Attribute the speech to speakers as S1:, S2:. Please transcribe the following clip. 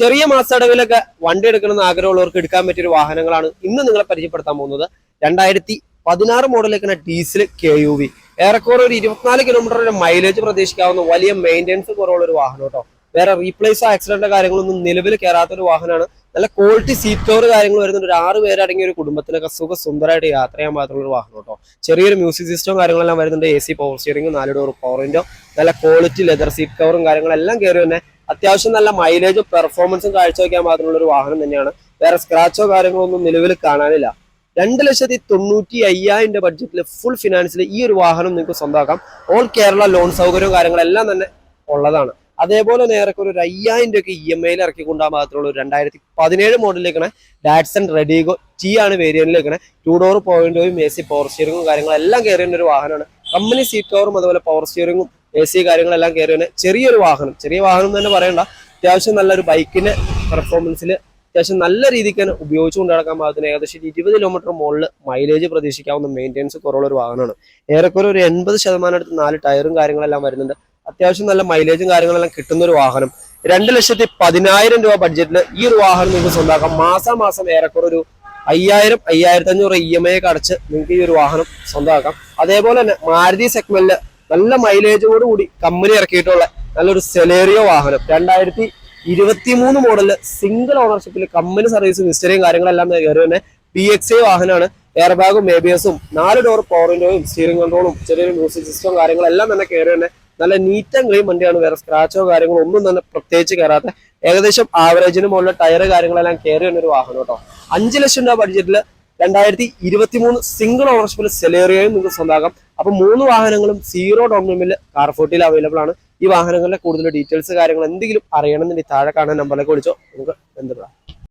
S1: ചെറിയ മാസടവിലൊക്കെ വണ്ടി എടുക്കണമെന്ന് ആഗ്രഹമുള്ളവർക്ക് എടുക്കാൻ പറ്റിയ ഒരു വാഹനങ്ങളാണ് ഇന്ന് നിങ്ങളെ പരിചയപ്പെടുത്താൻ പോകുന്നത്. രണ്ടായിരത്തി പതിനാറ് മോഡലിലേക്കാണ് ഡീസൽ കെ യു വി. ഏറെക്കുറെ ഒരു ഇരുപത്തിനാല് കിലോമീറ്റർ വരെ മൈലേജ് പ്രതീക്ഷിക്കാവുന്ന വലിയ മെയിന്റെനൻസ് കുറവുള്ള ഒരു വാഹനം കേട്ടോ. വേറെ റീപ്ലേസ് ആക്സിഡന്റ് കാര്യങ്ങളൊന്നും നിലവിൽ കയറാത്ത ഒരു വാഹനമാണ്. നല്ല ക്വാളിറ്റി സീറ്റ് കവർ കാര്യങ്ങൾ വരുന്നുണ്ട്. ഒരു ആറ് പേരടങ്ങിയ ഒരു കുടുംബത്തിനൊക്കെ സുഖ സുന്ദരമായിട്ട് യാത്ര ചെയ്യാൻ പാകത്തുള്ള ഒരു വാഹനം കേട്ടോ. ചെറിയൊരു മ്യൂസിക് സിസ്റ്റവും കാര്യങ്ങളെല്ലാം വരുന്നുണ്ട്. എ സി പവർ സ്റ്റിയറിംഗ് നാല് ഡോർ പവർ വിൻഡോ നല്ല ക്വാളിറ്റി ലെതർ സീറ്റ് കവറും കാര്യങ്ങളെല്ലാം കയറി തന്നെ അത്യാവശ്യം നല്ല മൈലേജും പെർഫോമൻസും കാഴ്ചവെക്കാൻ മാത്രമുള്ള ഒരു വാഹനം തന്നെയാണ്. വേറെ സ്ക്രാച്ചോ കാര്യങ്ങളോ ഒന്നും നിലവിൽ കാണാനില്ല. രണ്ട് ലക്ഷത്തി തൊണ്ണൂറ്റി അയ്യായിരം രൂപ ബഡ്ജറ്റിൽ ഫുൾ ഫിനാൻസിൽ ഈ ഒരു വാഹനം നിങ്ങൾക്ക് സ്വന്തമാക്കാം. ഓൾ കേരള ലോൺ സൗകര്യവും കാര്യങ്ങളെല്ലാം തന്നെ ഉള്ളതാണ്. അതേപോലെ നേരെ ഒരു അയ്യായിരം രൂപയ്ക്ക് ഇ എം ഐയിൽ ഇറക്കി കൊണ്ടുപോകാൻ മാത്രമുള്ള ഒരു രണ്ടായിരത്തി പതിനേഴ് മോഡലിലേക്കണ ഡാറ്റ്സൺ റെഡിഗോ ടി ആണ് വേരിയന്റിലേക്കണ two door point A C power സ്റ്റിയറിംഗും കാര്യങ്ങളെല്ലാം കയറിയ ഒരു വാഹനമാണ്. കമ്പനി സീറ്റ് കവറും അതുപോലെ പവർ സ്റ്റിയറിംഗും എ സി കാര്യങ്ങളെല്ലാം കയറി തന്നെ ചെറിയൊരു വാഹനം. ചെറിയ വാഹനം തന്നെ പറയണ്ട. അത്യാവശ്യം നല്ലൊരു ബൈക്കിന്റെ പെർഫോമൻസിൽ അത്യാവശ്യം നല്ല രീതിക്ക് തന്നെ ഉപയോഗിച്ചുകൊണ്ട് നടക്കാൻ പാകത്തിന് ഏകദേശം ഇരുപത് കിലോമീറ്റർ മുകളിൽ മൈലേജ് പ്രതീക്ഷിക്കാവുന്ന മെയിന്റെനൻസ് കുറവുള്ള ഒരു വാഹനമാണ്. ഏറെക്കുറെ ഒരു എൺപത് ശതമാനം അടുത്ത് നാല് ടയറും കാര്യങ്ങളെല്ലാം വരുന്നുണ്ട്. അത്യാവശ്യം നല്ല മൈലേജും കാര്യങ്ങളെല്ലാം കിട്ടുന്ന ഒരു വാഹനം. രണ്ട് ലക്ഷത്തി പതിനായിരം രൂപ ബഡ്ജറ്റിൽ ഈ ഒരു വാഹനം നിങ്ങൾക്ക് സ്വന്തമാക്കാം. മാസം മാസം ഏറെക്കുറെ ഒരു അയ്യായിരം അയ്യായിരത്തി അഞ്ഞൂറ് ഇ എം ഐ ഒക്കെ അടച്ച് നിങ്ങൾക്ക് ഈ ഒരു വാഹനം സ്വന്തമാക്കാം. അതേപോലെ തന്നെ മാരുതി സെഗ്മെന്റിൽ നല്ല മൈലേജോട് കൂടി കമ്പനി ഇറക്കിയിട്ടുള്ള നല്ലൊരു സെലേറിയോ വാഹനം. രണ്ടായിരത്തി ഇരുപത്തി മൂന്ന് മോഡലിൽ സിംഗിൾ ഓണർഷിപ്പിൽ കമ്പനി സർവീസും ഹിസ്റ്ററിയും കാര്യങ്ങളെല്ലാം കയറി തന്നെ പി എക്സ് ഐ വാഹനമാണ്. എയർ ബാഗും എബിഎസും നാല് ഡോർ പവർ സ്റ്റിയറിംഗ് കൺട്രോളും ചെറിയൊരു മ്യൂസിക് സിസ്റ്റവും കാര്യങ്ങളെല്ലാം തന്നെ കയറി തന്നെ നല്ല നീറ്റ് ആൻഡ് ക്ലീൻ വണ്ടിയാണ്. വേറെ സ്ക്രാച്ചോ കാര്യങ്ങളോ ഒന്നും തന്നെ പ്രത്യേകിച്ച് കയറാത്ത ഏകദേശം ആവറേജിന് മുകളിലെ ടയർ കാര്യങ്ങളെല്ലാം കയറി ഒരു വാഹനം കേട്ടോ. അഞ്ച് ലക്ഷം രൂപ ബഡ്ജറ്റിൽ രണ്ടായിരത്തി ഇരുപത്തി മൂന്ന് സിംഗിൾ ഓണർഷിപ്പിൽ സെലേറിയയും നിങ്ങൾക്ക് സ്വന്തമാക്കാം. അപ്പൊ മൂന്ന് വാഹനങ്ങളും സീറോ ഡൗൺ പേയ്മെന്റിൽ കാർഫോർട്ടിൽ അവൈലബിൾ ആണ്. ഈ വാഹനങ്ങളുടെ കൂടുതൽ ഡീറ്റെയിൽസ് കാര്യങ്ങൾ എന്തെങ്കിലും അറിയണമെന്നുണ്ടെങ്കിൽ താഴെ കാണുന്ന നമ്പറിലേക്ക് വിളിച്ചോ. നിങ്ങൾക്ക്